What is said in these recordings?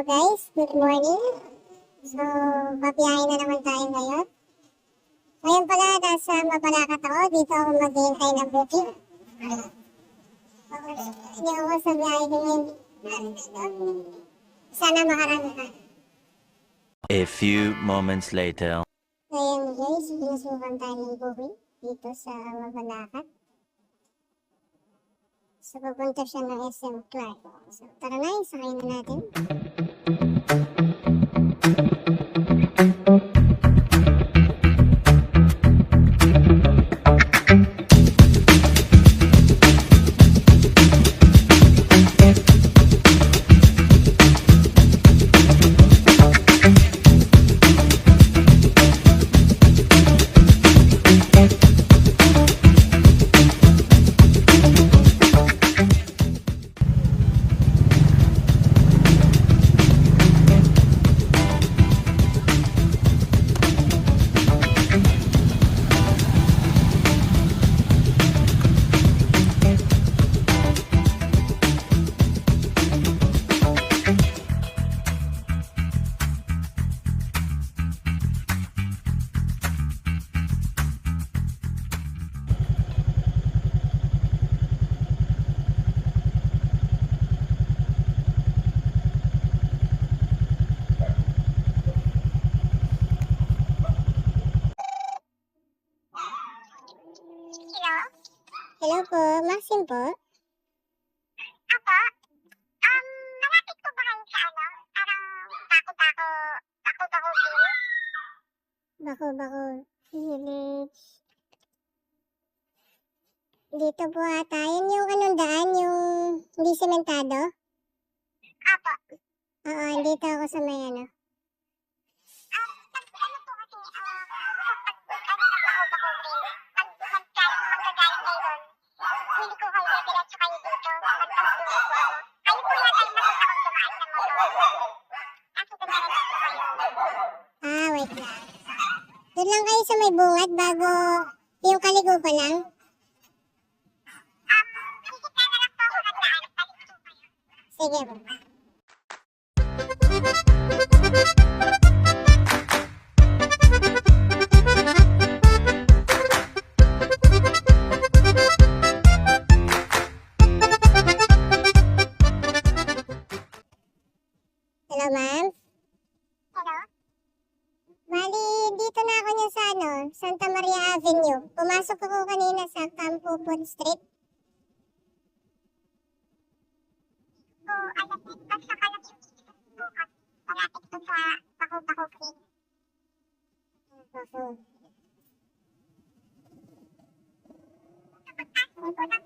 Hello guys, good morning. So, babiyahin na naman tayo ngayon. Ngayon pala, nasa Mabalacat ako. Dito ako maghihintay ng booking. Hindi ako sa biyahe ngayon. Sana makarami ka. A few moments later. Ngayon guys, pinusukan tayo ng booking dito sa Mabalacat. So, pupunta siya ng SM Clark. So, tara na, isakay na natin. Thank you. Hello po, Maxim po. Apo? Um, malapit po ba kayo sa ano? Parang tako-tako, tako-tako feel? Bako-bako village. Dito po ata. Yun yung anong daan, yung hindi sementado. Apo. Oo, dito ako sa may ano. Wait lang. Doon lang kayo sa may bungad bago yung kaligo pa lang. Um, visit Food Street. po alam din pag sa kalat yung bukas malapit po sa Bako-Bako Creek. Ako. Pagkasin po ng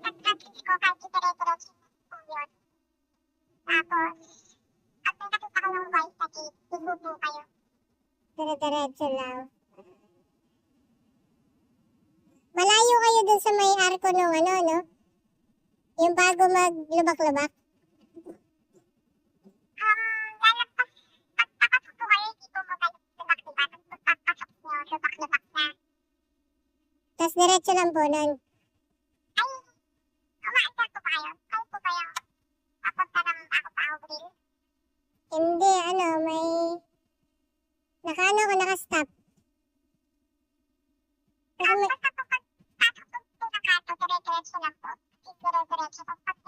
ko kahit itiretso po yun. Tapos, at may nakita ko ng white na cake, po kayo. Dire-diretso lang. Malayo kayo dun sa may arko nung ano, no? Yung bago maglubak-lubak. Um, lalagpas, pagpapasok po kayo, hindi po magalubak, diba? Tapos pagpapasok nyo, lubak-lubak na. Tapos diretso lang po nun. Ay, umaandar po ba kayo? Kayo po yung papunta ng Bako-Bako Grill? Hindi, ano, may... Nakaano ko, nakastop. Kasi. Dire-diretso lang po. Tapos pag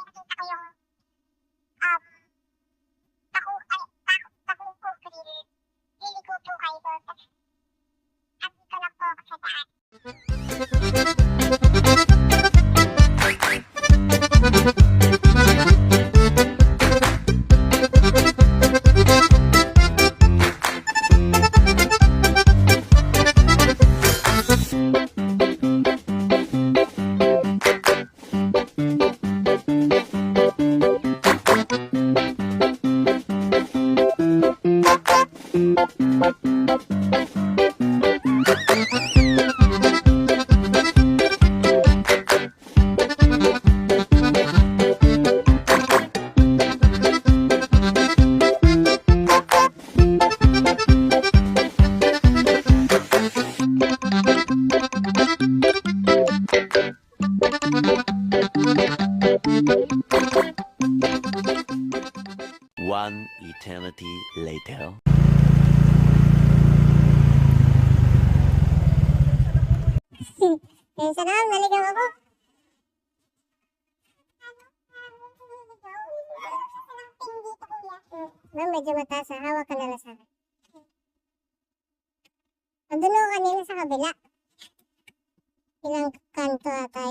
One eternity later. Sa loob, naligaw ako. Ma'am, medyo mataas ha. Hawak ka na lang sa akin. Andun ako kanina sa kabila. Ilang kanto ata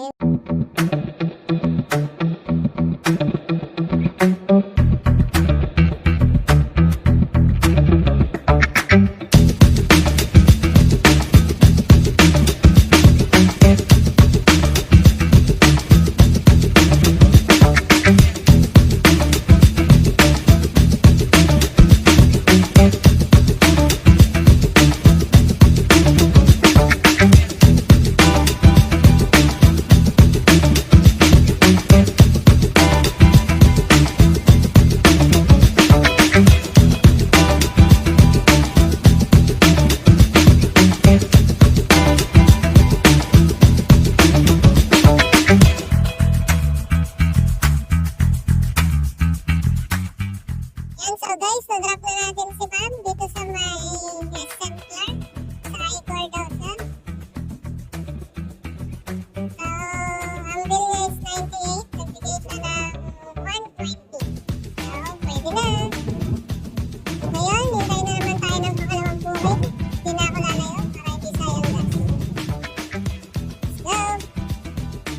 Yan, so guys, na-drop na natin si ma'am dito sa may